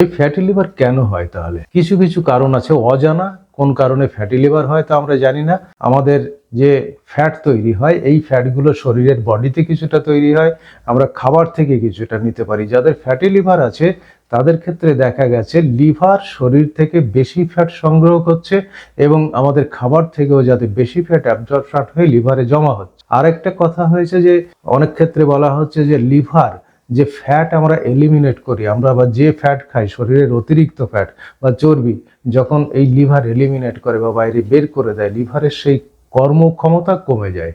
এই fatty liver কেন হয় তাহলে? কিছু কিছু কারণ আছে, অজানা কোন কারণে ফ্যাটি লিভার হয় তা আমরা জানি না। আমাদের যে ফ্যাট তৈরি হয়, এই ফ্যাটগুলো শরীরের বডিতে কিছুটা তৈরি হয়, আমরা খাবার থেকে কিছুটা নিতে পারি। যাদের ফ্যাটি লিভার আছে, তাদের ক্ষেত্রে দেখা গেছে লিভার শরীর থেকে বেশি ফ্যাট সংগ্রহ করছে এবং আমাদের খাবার থেকেও যাতে বেশি ফ্যাট অ্যাবজর্বশন হয়ে লিভারে জমা হচ্ছে। আরেকটা কথা হয়েছে যে, অনেক ক্ষেত্রে বলা হচ্ছে যে লিভার যে ফ্যাট আমরা এলিমিনেট করি, আমরা আবার যে ফ্যাট খাই, শরীরের অতিরিক্ত ফ্যাট বা চর্বি, যখন এই লিভার এলিমিনেট করে বা বাইরে বের করে দেয় লিভারের সেই কর্মক্ষমতা কমে যায়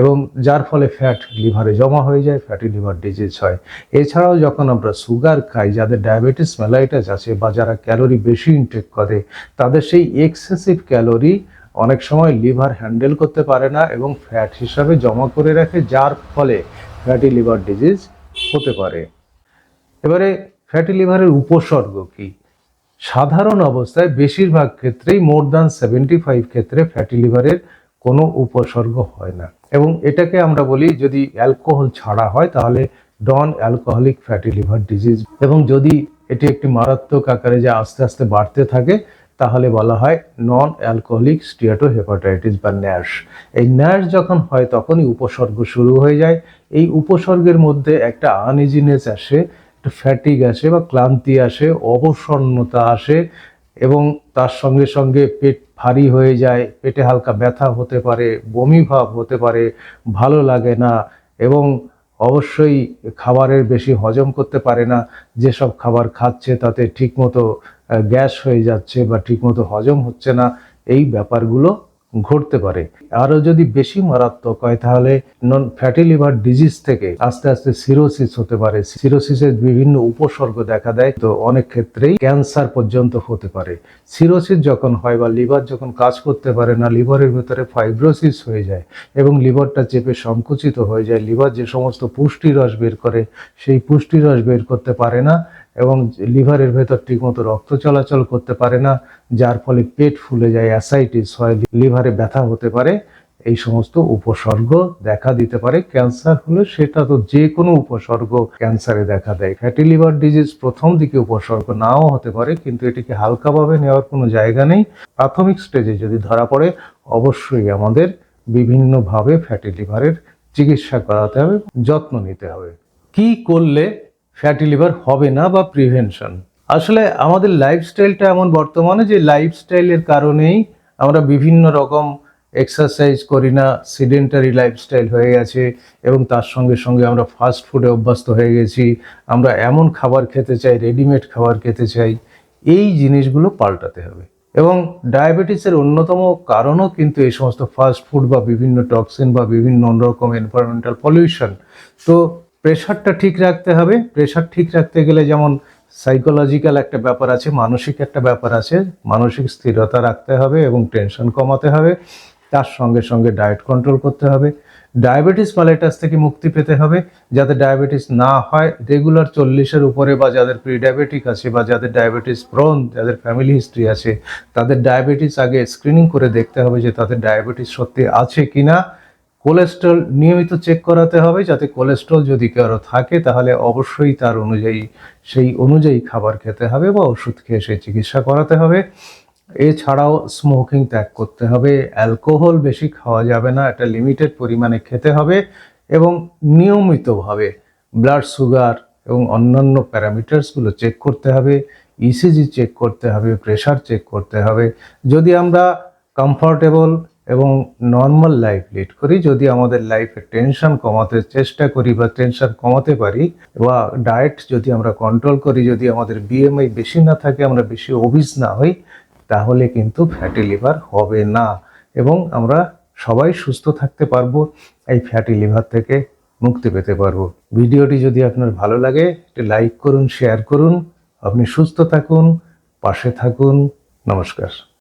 এবং যার ফলে ফ্যাট লিভারে জমা হয়ে যায় ফ্যাটি লিভার ডিজিজ হয়। এছাড়াও যখন আমরা সুগার খাই, যাদের ডায়াবেটিস মেলাইটাস আছে বা যারা ক্যালোরি বেশি ইনটেক করে, তাদের সেই এক্সেসিভ ক্যালোরি অনেক সময় লিভার হ্যান্ডেল করতে পারে না এবং ফ্যাট হিসাবে জমা করে রাখে, যার ফলে ফ্যাটি লিভার ডিজিজ হতে পারে। এবারে ফ্যাটি লিভারের উপসর্গ কি? সাধারণ অবস্থায় বেশিরভাগ ক্ষেত্রেই মোর দ্যান সেভেন্টি ফাইভ ক্ষেত্রে ফ্যাটি লিভারের কোনো উপসর্গ হয় না। এবং এটাকে আমরা বলি যদি অ্যালকোহল ছাড়া হয়, তাহলে non alcoholic fatty liver disease এবং যদি এটি একটি মারাত্মক আকারে যে আস্তে আস্তে বাড়তে থাকে তাহলে বলা হয় নন অ্যালকোহলিক স্টিয়াটো হেপাটাইটিস বা ন্যাশ এই ন্যাশ যখন হয়, তখনই উপসর্গ শুরু হয়ে যায়। এই উপসর্গের মধ্যে একটা আনইজিনেস আসে, একটা ফ্যাটিক আসে বা ক্লান্তি আসে, অবসন্নতা আসে এবং তার সঙ্গে সঙ্গে পেট ভারী হয়ে যায়, পেটে হালকা ব্যথা হতে পারে, বমি ভাব হতে পারে, ভালো লাগে না এবং অবশ্যই খাবারের বেশি হজম করতে পারে না। যেসব খাবার খাচ্ছে তাতে ঠিকমতো গ্যাস হয়ে যাচ্ছে বা ঠিকমতো হজম হচ্ছে না, এই ব্যাপারগুলো ঘটতে পারে। আরও যদি বেশি মারাত্মক হয়, তাহলে নন ফ্যাটি লিভার ডিজিজ থেকে আস্তে আস্তে সিরোসিস হতে পারে। সিরোসিসের বিভিন্ন উপসর্গ দেখা দেয়, তো অনেক ক্ষেত্রেই ক্যান্সার পর্যন্ত হতে পারে। সিরোসিস যখন হয় বা লিভার যখন কাজ করতে পারে না লিভারের ভেতরে ফাইব্রোসিস হয়ে যায় এবং লিভারটা চেপে সংকুচিত হয়ে যায়। লিভার যে সমস্ত পুষ্টি রস বের করে, সেই পুষ্টি রস বের করতে পারে না। এবং লিভারের ভেতর ঠিকমতো রক্ত চলাচল করতে পারে না, যার ফলে পেট ফুলে যায়, অ্যাসাইটিস হয়, লিভারে ব্যথা হতে পারে। এই সমস্ত উপসর্গ দেখা দিতে পারে। ক্যান্সার হলে সেটা তো যে কোনো উপসর্গ ক্যান্সারে দেখা দেয়। ফ্যাটি লিভার ডিজিজ প্রথম দিকে উপসর্গ নাও হতে পারে, কিন্তু এটিকে হালকাভাবে নেওয়ার কোনো জায়গা নেই। প্রাথমিক স্টেজে যদি ধরা পড়ে, অবশ্যই আমাদের বিভিন্নভাবে ফ্যাটি লিভারের চিকিৎসা করাতে হবে, যত্ন নিতে হবে। কি করলে ফ্যাটি লিভার হবে না বা প্রিভেনশন। আসলে আমাদের লাইফস্টাইলটা এমন বর্তমানে যে লাইফস্টাইলের কারণেই আমরা বিভিন্ন রকম এক্সারসাইজ করি না, সিডেন্টারি লাইফস্টাইল হয়ে গেছে এবং তার সঙ্গে সঙ্গে আমরা ফাস্ট ফুডে অভ্যস্ত হয়ে গেছি, আমরা এমন খাবার খেতে চাই, রেডিমেড খাবার খেতে চাই, এই জিনিসগুলো পাল্টাতে হবে। এবং ডায়াবেটিসের অন্যতম কারণও কিন্তু এই সমস্ত ফাস্ট ফুড বা বিভিন্ন টক্সিন বা বিভিন্ন অন্যরকম এনভায়রনমেন্টাল পলিউশন তো প্রেশারটা ঠিক রাখতে হবে। প্রেশার ঠিক রাখতে গেলে যেমন সাইকোলজিক্যাল একটা ব্যাপার আছে, মানসিক একটা ব্যাপার আছে, মানসিক স্থিরতা রাখতে হবে এবং টেনশন কমাতে হবে। তার সঙ্গে সঙ্গে ডায়েট কন্ট্রোল করতে হবে। ডায়াবেটিস মালাইটাস থেকে মুক্তি পেতে হবে। যাতে ডায়াবেটিস না হয় রেগুলার চল্লিশের উপরে বা যাদের প্রি ডায়াবেটিক আছে বা যাদের ডায়াবেটিস প্রন যাদের ফ্যামিলি হিস্ট্রি আছে, তাদের ডায়াবেটিস আগে স্ক্রিনিং করে দেখতে হবে যে তাদের ডায়াবেটিস সত্যি আছে কি না কোলেস্ট্রল নিয়মিত চেক করাতে হবে। যাতে কোলেস্ট্রল যদি কারও থাকে, তাহলে অবশ্যই তার অনুযায়ী, সেই অনুযায়ী খাবার খেতে হবে বা ওষুধ খেয়ে সেই চিকিৎসা করাতে হবে। এছাড়াও স্মোকিং ত্যাগ করতে হবে। অ্যালকোহল বেশি খাওয়া যাবে না একটা লিমিটেড পরিমাণে খেতে হবে এবং নিয়মিতভাবে ব্লাড সুগার এবং অন্যান্য প্যারামিটার্সগুলো চেক করতে হবে। ইসিজি চেক করতে হবে প্রেশার চেক করতে হবে। যদি আমরা কমফর্টেবল এবং নর্মাল লাইফ লিড করি যদি আমাদের লাইফে টেনশন কমাতে চেষ্টা করি বা টেনশন কমাতে পারি বা ডায়েট যদি আমরা কন্ট্রোল করি, যদি আমাদের বিএমআই বেশি না থাকে, আমরা বেশি অবিস না হই, তাহলে কিন্তু ফ্যাটি লিভার হবে না এবং আমরা সবাই সুস্থ থাকতে পারব, এই ফ্যাটি লিভার থেকে মুক্তি পেতে পারব। ভিডিওটি যদি আপনার ভালো লাগে, একটি লাইক করুন শেয়ার করুন, আপনি সুস্থ থাকুন, পাশে থাকুন, নমস্কার।